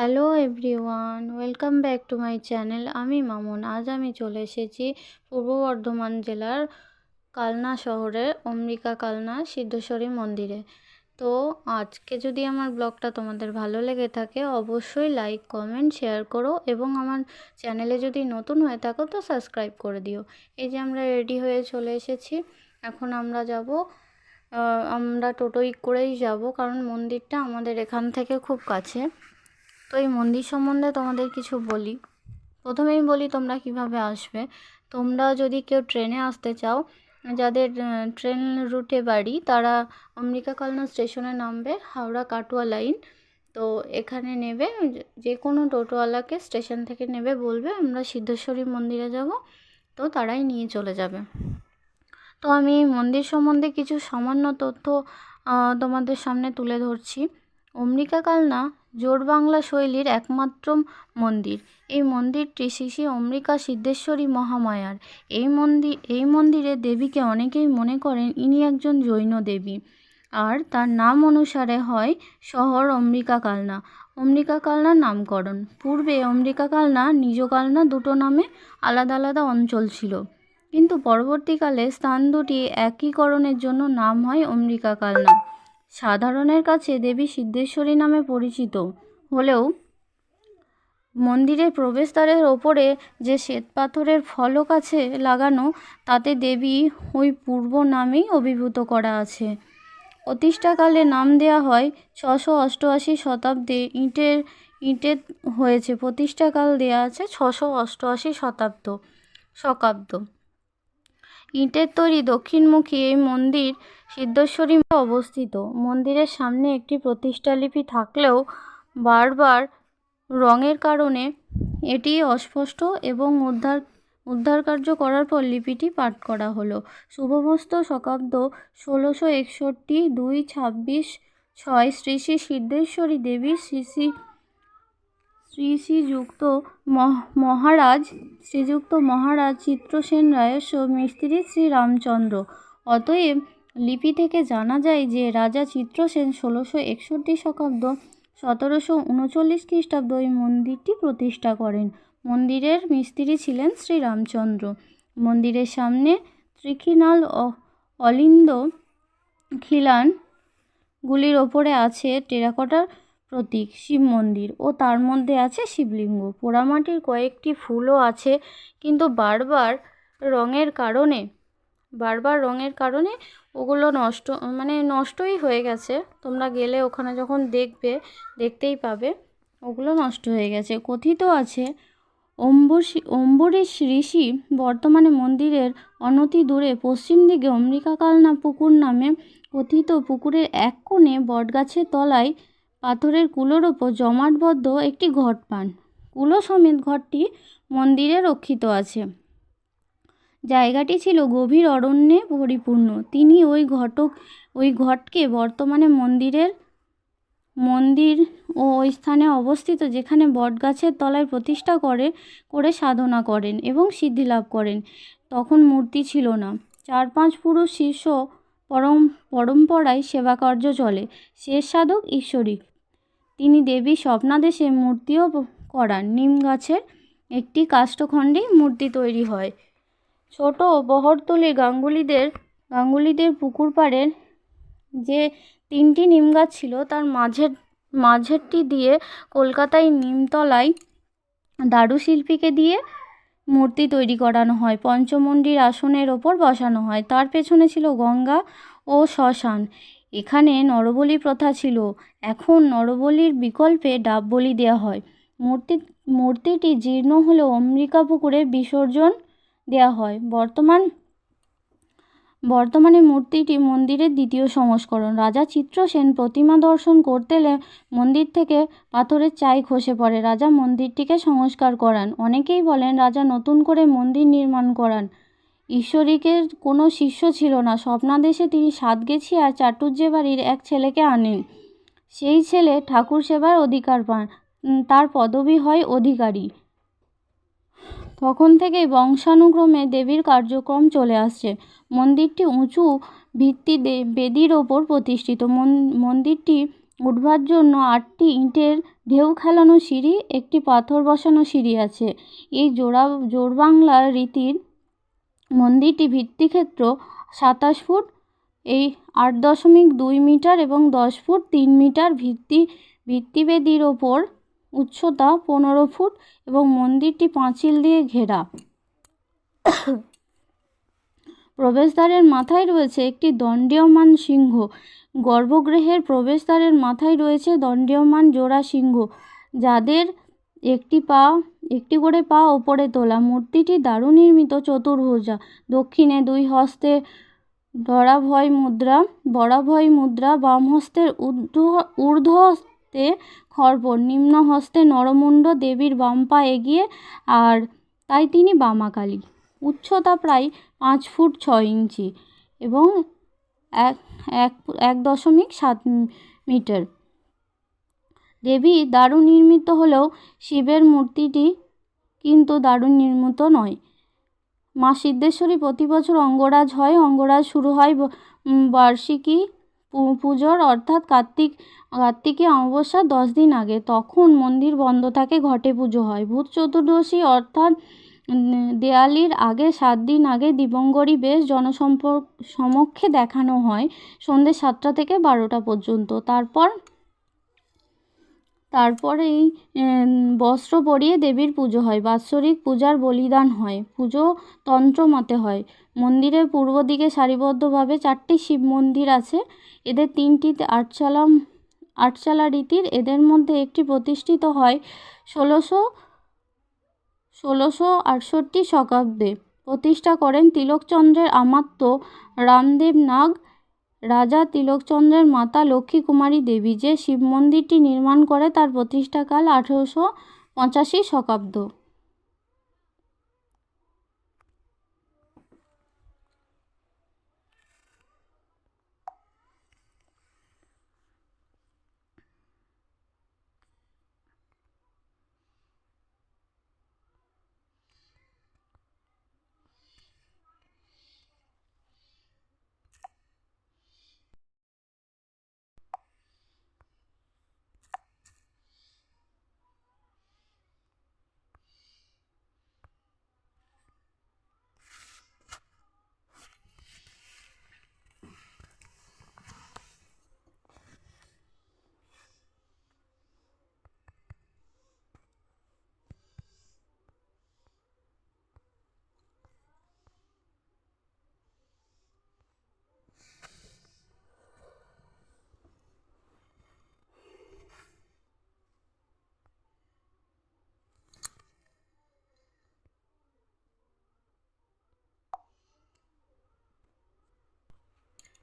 Hello everyone welcome back to my channel আমি মামুন, আজ আমি চলে এসেছি পূর্ব বর্ধমান জেলার কালনা শহরে, অম্বিকা কালনা সিদ্ধেশ্বরী মন্দিরে। তো আজকে যদি আমার ব্লগটা তোমাদের ভালো লেগে থাকে, অবশ্যই লাইক কমেন্ট শেয়ার করো এবং আমার চ্যানেলে যদি নতুন হয়ে থাকো তো সাবস্ক্রাইব করে দিও। এই যে আমরা রেডি হয়ে চলে এসেছি, এখন আমরা যাব আমরা টোটোই করেই যাব কারণ মন্দিরটা আমাদের এখান থেকে খুব কাছে। তো এই মন্দির সম্বন্ধে তোমাদের কিছু বলি। প্রথমেই বলি তোমরা কীভাবে আসবে। তোমরা যদি কেউ ট্রেনে আসতে চাও, যাদের ট্রেন রুটে বাড়ি, তারা অম্বিকা কালনা স্টেশনে নামবে, হাওড়া কাটোয়া লাইন। তো এখানে নেবে, যে কোনো টোটোওয়ালাকে স্টেশন থেকে নেবে, বলবে, আমরা সিদ্ধেশ্বরী মন্দিরে যাব। তো তারাই নিয়ে চলে যাবে। তো আমি মন্দির সম্বন্ধে কিছু সামান্য তথ্য তোমাদের সামনে তুলে ধরছি। অম্বিকা কালনা জোড় বাংলা শৈলীর একমাত্র মন্দির। এই মন্দিরটি শ্রী শ্রী অম্বিকা সিদ্ধেশ্বরী মহামায়ার। এই মন্দির এই মন্দিরে দেবীকে অনেকেই মনে করেন ইনি একজন জৈন দেবী। আর তার নাম অনুসারে হয় শহর অম্বিকা কালনা। অম্বিকা কালনার নামকরণ। পূর্বে অম্বিকা কালনা, নিজ কালনা দুটো নামে আলাদা আলাদা অঞ্চল ছিল। কিন্তু পরবর্তীকালে স্থান দুটি একীকরণের জন্য নাম হয় অম্বিকা কালনা। সাধারণের কাছে দেবী সিদ্ধেশ্বরী নামে পরিচিত। হলেও মন্দিরের প্রবেশদ্বারের ওপরে যে শ্বেতপাথরের ফলক আছে লাগানো, তাতে দেবী ওই পূর্ব নামেই অভিভূত করা আছে। প্রতিষ্ঠাকালে নাম দেয়া হয় ছশো অষ্টআশি শতাব্দে ইটের ইটের হয়েছে। প্রতিষ্ঠাকাল দেয়া আছে ছশো অষ্টআশি শতাব্দ শকাব্দ। ইটের তৈরি দক্ষিণমুখী এই মন্দির সিদ্ধেশ্বরী অবস্থিত। মন্দিরের সামনে একটি প্রতিষ্ঠালিপি থাকলেও বারবার রঙের কারণে এটি অস্পষ্ট এবং উদ্ধার উদ্ধার কার্য করার পর লিপিটি পাঠ করা হলো। শুভমস্ত শকাব্দ ষোলোশো একষট্টি দুই ছাব্বিশ ছয় শ্রী শ্রী সিদ্ধেশ্বরী দেবী শ্রী শ্রী শ্রী শ্রীযুক্ত মহারাজ শ্রীযুক্ত মহারাজ চিত্রসেন রায়স্ব মিস্ত্রি শ্রী রামচন্দ্র অতএব লিপি থেকে জানা যায় যে রাজা চিত্রসেন ষোলোশো একষট্টি শকাব্দ সতেরোশো উনচল্লিশ খ্রিস্টাব্দ এই মন্দিরটি প্রতিষ্ঠা করেন। মন্দিরের মিস্ত্রি ছিলেন শ্রীরামচন্দ্র। মন্দিরের সামনে ত্রিখিনাল অলিন্দ খিলানগুলির ওপরে আছে টেরাকোটার প্রতীক, শিব মন্দির ও তার মধ্যে আছে শিবলিঙ্গ। পোড়ামাটির কয়েকটি ফুলও আছে, কিন্তু বারবার রঙের কারণে, বারবার রঙের কারণে ওগুলো নষ্ট মানে নষ্টই হয়ে গেছে। তোমরা গেলে ওখানে যখন দেখবে, দেখতেই পাবে, ওগুলো নষ্ট হয়ে গেছে। কথিত আছে, অম্বরী, অম্বরীশ ঋষি বর্তমানে মন্দিরের অনতি দূরে পশ্চিম দিকে অম্বিকাকালনা পুকুর নামে কথিত পুকুরের এক কোণে বটগাছের তলায় পাথরের কুলোর ওপর জমাটবদ্ধ একটি ঘট পান কুলো সমেত ঘরটি মন্দিরে রক্ষিত আছে। জায়গাটি ছিল গভীর অরণ্যে পরিপূর্ণ। তিনি ওই ঘটক, ওই ঘটকে বর্তমানে মন্দিরের, মন্দির ও ওই স্থানে অবস্থিত যেখানে বটগাছের তলায় প্রতিষ্ঠা করে করে সাধনা করেন এবং সিদ্ধি লাভ করেন। তখন মূর্তি ছিল না। চার পাঁচ পুরুষ শীর্ষ পরম, পরম্পরায় সেবাকার্য চলে। শেষ সাধক ঈশ্বরী তিনি দেবী স্বপ্নাদেশে মূর্তিও করান। নিম গাছের একটি কাষ্ঠখণ্ডে মূর্তি তৈরি হয়। ছোট বহরতলি গাঙ্গুলিদের গাঙ্গুলিদের পুকুর পাড়ের যে তিনটি নিম গাছ ছিল, তার মাঝের, মাঝেরটি দিয়ে কলকাতায় নিমতলায় দারুশিল্পীকে দিয়ে মূর্তি তৈরি করানো হয়, পঞ্চমন্ডির আসনের ওপর বসানো হয়। তার পেছনে ছিল গঙ্গা ও শ্মশান। এখানে নরবলি প্রথা ছিল। এখন নরবলির বিকল্পে ডাব বলি দেওয়া হয়। মূর্তি, মূর্তিটি জীর্ণ হলেও অম্বিকা পুকুরে বিসর্জন দেওয়া হয়। বর্তমান, বর্তমানে মূর্তিটি মন্দিরের দ্বিতীয় সংস্করণ। রাজা চিত্রসেন প্রতিমা দর্শন করতে মন্দির থেকে পাথরের চাই খসে পড়ে। রাজা মন্দিরটিকে সংস্কার করান। অনেকেই বলেন রাজা নতুন করে মন্দির নির্মাণ করান। ঈশ্বরীকের কোনো শিষ্য ছিল না। স্বপ্নাদেশে তিনি সাতগেছি আর চাটুর্যে বাড়ির এক ছেলেকে আনেন। সেই ছেলে ঠাকুর সেবার অধিকার পান তার পদবি হয় অধিকারী। তখন থেকেই বংশানুক্রমে দেবীর কার্যক্রম চলে আসছে। মন্দিরটি উঁচু ভিত্তি বেদির ওপর প্রতিষ্ঠিত। মন্দিরটি উঠবার জন্য আটটি ইঁটের ঢেউ খেলানো সিঁড়ি, একটি পাথর বসানো সিঁড়ি আছে। এই জোড়া, জোড়বাংলা রীতির মন্দিরটি ভিত্তিক্ষেত্র সাতাশ ফুট, এই আট দশমিক দুই মিটার এবং দশ ফুট তিন মিটার ভিত্তি, ভিত্তিবেদির ওপর উচ্চতা পনেরো ফুট এবং মন্দিরটি পাঁচিল দিয়ে ঘেরা। প্রবেশদ্বারের মাথায় রয়েছে একটি দণ্ডীয়মান সিংহ। গর্ভগৃহের প্রবেশদ্বারের মাথায় রয়েছে দণ্ডীয়মান জোড়া সিংহ। যাদের একটি পা, একটি করে পা ওপরে তোলা। মূর্তিটি দারুণ নির্মিত। চতুর্ভুজা। দক্ষিণে দুই হস্তে ধরাভয় মুদ্রা, বরাভয় মুদ্রা, বাম হস্তের ঊর্ধ্ব ঊর্ধ্ব হস্তে খর্বণ নিম্ন হস্তে নরমুণ্ড দেবীর বাম পা এগিয়ে, আর তাই তিনি বামাকালী উচ্চতা প্রায় পাঁচ ফুট ছ ইঞ্চি এবং এক এক দশমিক সাত মিটার। দেবী দারুণ নির্মিত হলেও শিবের মূর্তিটি কিন্তু দারুণ নির্মিত নয়। মা সিদ্ধেশ্বরী প্রতি বছর অঙ্গরাজ হয়। অঙ্গরাজ শুরু হয় বার্ষিকী পুজোর, অর্থাৎ কার্তিক কার্তিকী অমাবস্যার দশ দিন আগে। তখন মন্দির বন্ধ থাকে, ঘটে পুজো হয়। ভূত চতুর্দশী, অর্থাৎ দেয়ালির আগে, সাত দিন আগে দিবঙ্গরী বেশ জনসম্পর্ক সমক্ষে দেখানো হয়। সন্ধ্যে সাতটা থেকে বারোটা পর্যন্ত। তারপর তারপরেই বস্ত্র পরিয়ে দেবীর পুজো হয়, বাৎসরিক পূজার বলিদান হয়, পুজো তন্ত্র মতে হয়। মন্দিরের পূর্ব দিকে সারিবদ্ধভাবে চারটি শিব মন্দির আছে। এদের তিনটিতে আটচালা আটচালা রীতির, এদের মধ্যে একটি প্রতিষ্ঠিত হয় ষোলোশো ষোলোশো আটষট্টি শতাব্দে প্রতিষ্ঠা করেন তিলকচন্দ্রের আমাত্য রামদেব নাগ রাজা তিলকচন্দ্রের মাতা লক্ষ্মী কুমারী দেবী যে শিব মন্দিরটি নির্মাণ করে তার প্রতিষ্ঠাকাল আঠেরোশো পঁচাশি শতাব্দ।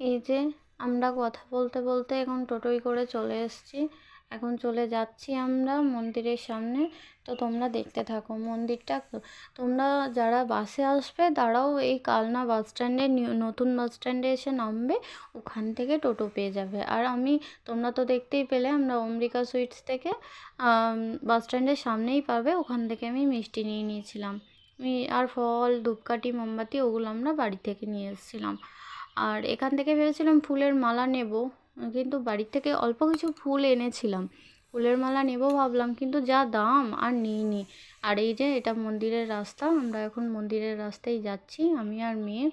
এই যে আমরা কথা বলতে বলতে এখন টোটোয় করে চলে এসেছি। এখন চলে যাচ্ছি আমরা মন্দিরের সামনে। তো তোমরা দেখতে থাকো মন্দিরটা। তোমরা যারা বাসে আসবে তারাও এই কালনা বাস স্ট্যান্ডে নতুন বাস স্ট্যান্ডে এসে নামবে। ওখান থেকে টোটো পেয়ে যাবে। আর আমি, তোমরা তো দেখতেই পেলে আমরা অম্বিকা সুইটস থেকে বাস স্ট্যান্ডের সামনেই পাবে। ওখান থেকে আমি মিষ্টি নিয়ে নিয়েছিলাম। আর ফল, ধূপকাঠি, মোমবাতি ওগুলো আমরা বাড়ি থেকে নিয়ে এসেছিলাম। আর এখান থেকে ভেবেছিলাম ফুলের মালা নেব, কিন্তু বাড়ির থেকে অল্প কিছু ফুল এনেছিলাম। ফুলের মালা নেব ভাবলাম, কিন্তু যা দাম আর নিইনি আর এই যে এটা মন্দিরের রাস্তা, আমরা এখন মন্দিরের রাস্তায় যাচ্ছি, আমি আর মেয়ে।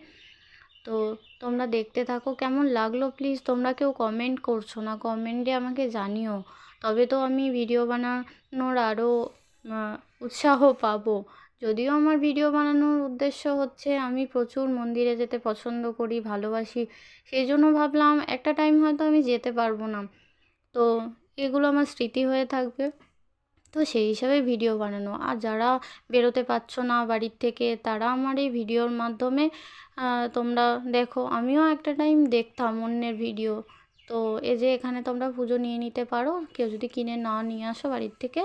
তো তোমরা দেখতে থাকো, কেমন লাগল প্লিজ তোমরা কেউ কমেন্ট করছ না কমেন্টে আমাকে জানিও। তবে তো আমি ভিডিও বানানোর আরও উৎসাহ পাবো। যদিও আমার ভিডিও বানানোর উদ্দেশ্য হচ্ছে আমি প্রচুর মন্দিরে যেতে পছন্দ করি, ভালোবাসি। সেই জন্য ভাবলাম একটা টাইম হয়তো আমি যেতে পারব না। তো এগুলো আমার স্মৃতি হয়ে থাকবে। তো সেই হিসাবে ভিডিও বানানো। আর যারা বেরোতে পারছ না বাড়ির থেকে, তারা আমার এই ভিডিওর মাধ্যমে তোমরা দেখো, আমিও একটা টাইম দেখতাম অন্যের ভিডিও। তো এই যে এখানে তোমরা পুজো নিয়ে নিতে পারো। কেউ যদি কিনে না নিয়ে আসো বাড়ির থেকে,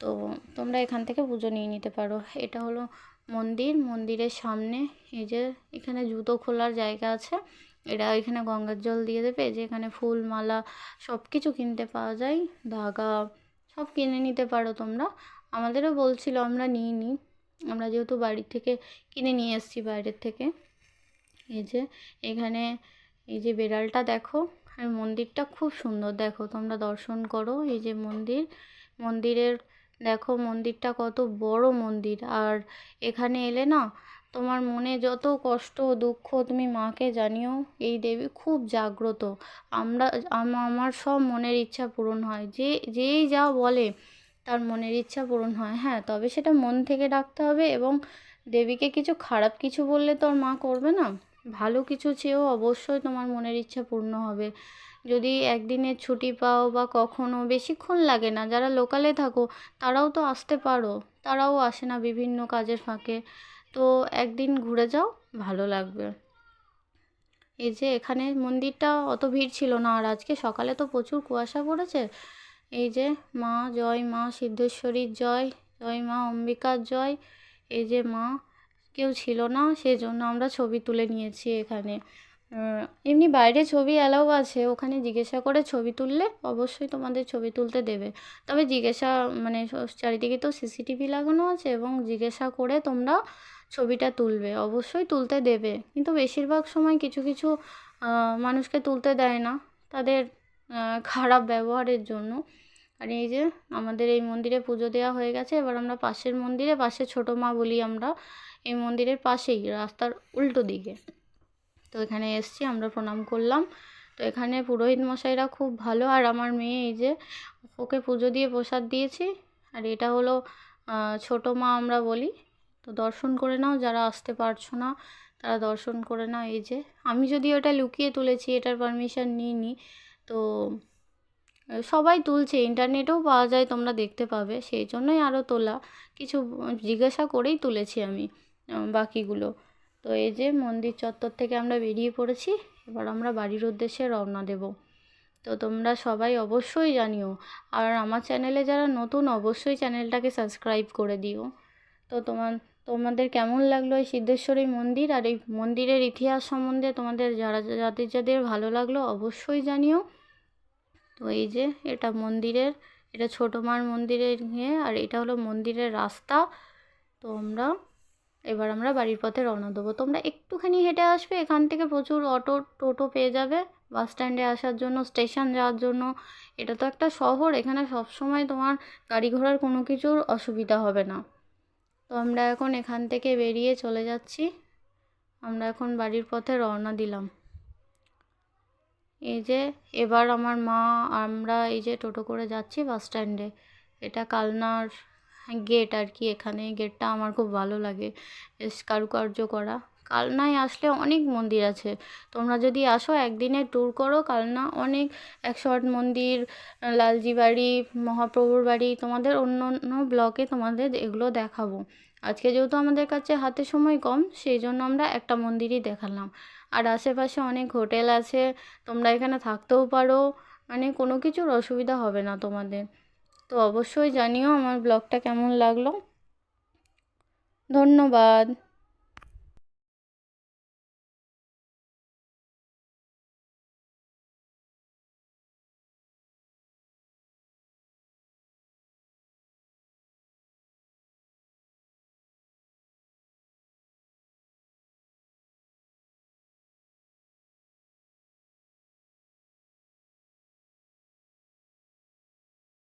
তো তোমরা এখান থেকে পুজো নিয়ে নিতে পারো। এটা হলো মন্দির। মন্দিরের সামনে এই যে এখানে জুতো খোলার জায়গা আছে। এরা এখানে গঙ্গার জল দিয়ে দেবে। যে এখানে ফুল মালা সব কিছু কিনতে পাওয়া যায়। ধাগা সব কিনে নিতে পারো তোমরা। আমাদেরও বলছিল আমরা নিই নি। আমরা যেহেতু বাড়ির থেকে কিনে নিয়ে এসেছি বাইরের থেকে। এই যে এখানে এই যে বেড়ালটা দেখো। আর মন্দিরটা খুব সুন্দর, দেখো তোমরা দর্শন করো, এই যে মন্দির। মন্দিরের, দেখো মন্দিরটা কত বড় মন্দির। আর এখানে এলে না, তোমার মনে যত কষ্ট দুঃখ তুমি মাকে জানিও, এই দেবী খুব জাগ্রত। আমরা আমার সব মনের ইচ্ছা পূরণ হয়। যে, যেই যা বলে, তার মনের ইচ্ছা পূরণ হয়। হ্যাঁ তবে সেটা মন থেকে ডাকতে হবে এবং দেবীকে কিছু খারাপ কিছু বললে তো আর মা করবে না। ভালো কিছু চেয়েও অবশ্যই তোমার মনের ইচ্ছা পূর্ণ হবে। যদি একদিনের ছুটি পাও বা কখনো বেশিক্ষণ লাগে না, যারা লোকালে থাকো, তারাও তো আসতে পারো। তারাও আসে না বিভিন্ন কাজের ফাঁকে। তো একদিন ঘুরে যাও, ভালো লাগবে। এই যে এখানে মন্দিরটা অত ভিড় ছিল না, আর আজকে সকালে তো প্রচুর কুয়াশা পড়েছে। এই যে মা, জয় মা, সিদ্ধেশ্বরীর জয় জয় মা, অম্বিকার জয়, এই যে মা কেউ ছিল না, সেজন্য আমরা ছবি তুলে নিয়েছি এখানে। এমনি বাইরে ছবি অ্যালাউ আছে, ওখানে জিজ্ঞাসা করে ছবি তুললে অবশ্যই তোমাদের ছবি তুলতে দেবে। তবে জিজ্ঞাসা মানে চারিদিকে তো সিসিটিভি লাগানো আছে এবং জিজ্ঞাসা করে তোমরা ছবিটা তুলবে, অবশ্যই তুলতে দেবে। কিন্তু বেশিরভাগ সময় কিছু কিছু মানুষকে তুলতে দেয় না, তাদের খারাপ ব্যবহারের জন্য। আর এই যে আমাদের এই মন্দিরে পুজো দেওয়া হয়ে গেছে, এবার আমরা পাশের মন্দিরে, পাশে ছোটো মা বলি আমরা, এই মন্দিরের পাশেই, রাস্তার উল্টো দিকে। তো এখানে এসছি, আমরা প্রণাম করলাম। তো এখানে পুরোহিত মশাইরা খুব ভালো, আর আমার মেয়ে এই যে ওকে পুজো দিয়ে প্রসাদ দিয়েছি। আর এটা হলো ছোটো মা আমরা বলি। তো দর্শন করে নাও, যারা আসতে পারছ না, তারা দর্শন করে নাও। এই যে আমি যদি ওটা লুকিয়ে তুলেছি, এটার পারমিশন নিইনি, তো সবাই তুলছে ইন্টারনেটেও পাওয়া যায়, তোমরা দেখতে পাবে, সেই জন্যই আরও তোলা। কিছু জিজ্ঞাসা করেই তুলেছি আমি বাকিগুলো। তো এই যে মন্দির চত্বর থেকে আমরা বেরিয়ে পড়েছি, এবার আমরা বাড়ির উদ্দেশ্যে রওনা দেব। তো তোমরা সবাই অবশ্যই জানিও, আর আমার চ্যানেলে যারা নতুন, অবশ্যই চ্যানেলটাকে সাবস্ক্রাইব করে দিও। তো তোমার, তোমাদের কেমন লাগল এই সিদ্ধেশ্বরী মন্দির, আর এই মন্দিরের ইতিহাস সম্বন্ধে তোমাদের যারা, যাদের যাদের ভালো লাগল, অবশ্যই জানিও। তো এই যে এটা মন্দিরের, এটা ছোটো মার মন্দিরের নিয়ে আর এটা হলো মন্দিরের রাস্তা। তো আমরা এবার আমরা বাড়ির পথে রওনা দেবো। তোমরা একটুখানি হেঁটে আসবে, এখান থেকে প্রচুর অটো, টোটো পেয়ে যাবে বাস স্ট্যান্ডে আসার জন্য, স্টেশন যাওয়ার জন্য। এটা তো একটা শহর, এখানে সব সময় তোমার গাড়ি ঘোড়ার কোনো কিছুর অসুবিধা হবে না। তো আমরা এখন এখান থেকে বেরিয়ে চলে যাচ্ছি। আমরা এখন বাড়ির পথে রওনা দিলাম। এই যে, এবার আমার মা, আমরা এই যে টোটো করে যাচ্ছি বাস স্ট্যান্ডে। এটা কালনার গেট আর কি, এখানে গেটটা আমার খুব ভালো লাগে, বেশ কারুকার্য করা। কালনায় আসলে অনেক মন্দির আছে। তোমরা যদি আসো একদিনে ট্যুর করো, কালনা অনেক একশো আট মন্দির, লালজি বাড়ি, মহাপ্রভুর বাড়ি, তোমাদের অন্য অন্য ব্লকে তোমাদের এগুলো দেখাবো। আজকে যেহেতু আমাদের কাছে হাতে সময় কম, সেই জন্য আমরা একটা মন্দিরই দেখালাম। আর আশেপাশে অনেক হোটেল আছে, তোমরা এখানে থাকতেও পারো। মানে কোনো কিছুর অসুবিধা হবে না তোমাদের। তো অবশ্যই জানিও আমার ব্লগটা কেমন লাগল। ধন্যবাদ।